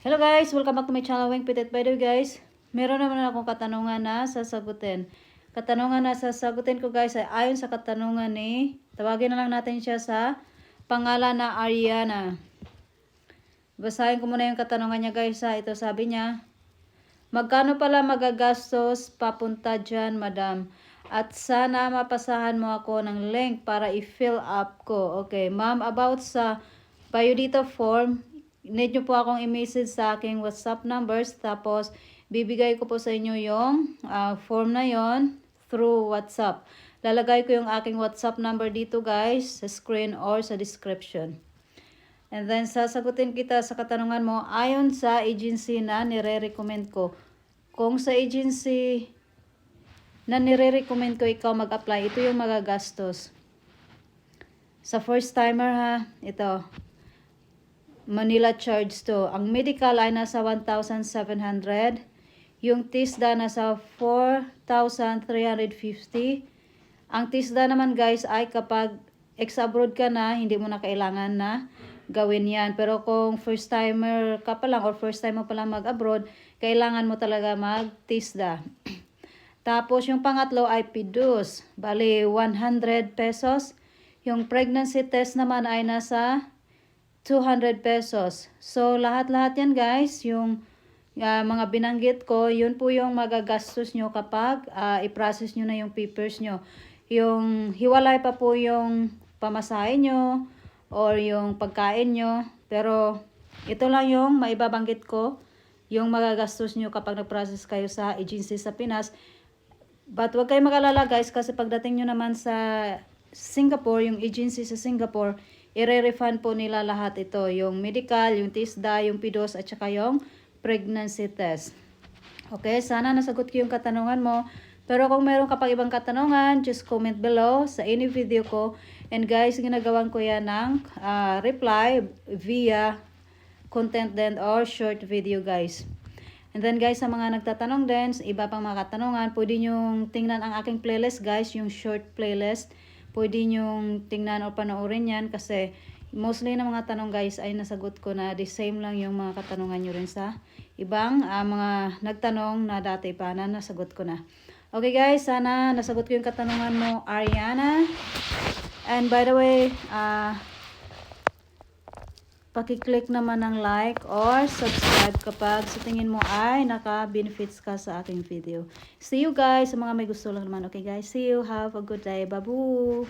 Hello guys! Welcome back to my channel, Weng Pitet. By the way guys, meron naman akong katanungan na sasagutin. Katanungan na sasagutin ko guys ay ayon sa katanungan ni, tawagin na lang natin siya sa pangalan na Ariana. Basahin ko muna yung katanungan niya guys ha. Ito sabi niya, Magkano pala magagastos papunta dyan, madam? At sana mapasahan mo ako ng link para i-fill up ko. Okay, ma'am, about sa biodata form, need nyo po akong i-message sa aking WhatsApp numbers. Tapos, bibigay ko po sa inyo yung ah, form na yon through WhatsApp. Lalagay ko yung aking WhatsApp number dito guys, sa screen or sa description. And then, sasagutin kita sa katanungan mo ayon sa agency na nire-recommend ko. Kung sa agency na nire-recommend ko ikaw mag-apply, ito yung magagastos. Sa first timer ha, ito. Manila charge to. Ang medical ay nasa 1,700. Yung TISDA nasa 4,350. Ang TISDA naman guys ay kapag ex-abroad ka na, hindi mo na kailangan na gawin yan. Pero kung first timer ka pa lang or first time mo pa lang mag-abroad, kailangan mo talaga mag-TISDA. Tapos yung pangatlo ay PIDUS. Bali, 100 pesos. Yung pregnancy test naman ay nasa 200 pesos. So, lahat-lahat yan guys, yung ah, mga binanggit ko, yun po yung magagastos nyo kapag ah, i-process nyo na yung papers nyo. Yung hiwalay pa po yung pamasahe nyo or yung pagkain nyo. Pero, ito lang yung maibabanggit ko, yung magagastos nyo kapag nag-process kayo sa agency sa Pinas. But wag kayong mag-alala guys kasi pagdating nyo naman sa Singapore, yung agency sa Singapore, ire-refund po nila lahat ito. Yung medical, yung TISDA, yung PIDOS, at saka yung pregnancy test. Okay, sana nasagot ko yung katanungan mo. Pero kung meron ka pang ibang katanungan, just comment below sa any video ko. And guys, ginagawan ko yan ng ah, reply via content din or short video guys. And then guys, sa mga nagtatanong din, sa iba pang mga katanungan, pwede nyong tingnan ang aking playlist guys, yung short playlist. Pwede nyong tingnan o panoorin yan kasi mostly na mga tanong guys ay nasagot ko na the same lang yung mga katanungan nyo rin sa ibang ah, mga nagtanong na dati pa na nasagot ko na. Okay guys, sana nasagot ko yung katanungan mo, Ariana. And by the way, ah Paki-click naman ng like or subscribe kapag sa tingin mo ay naka-benefits ka sa aking video. See you guys sa mga may gusto lang naman. Okay guys, see you. Have a good day. Babu!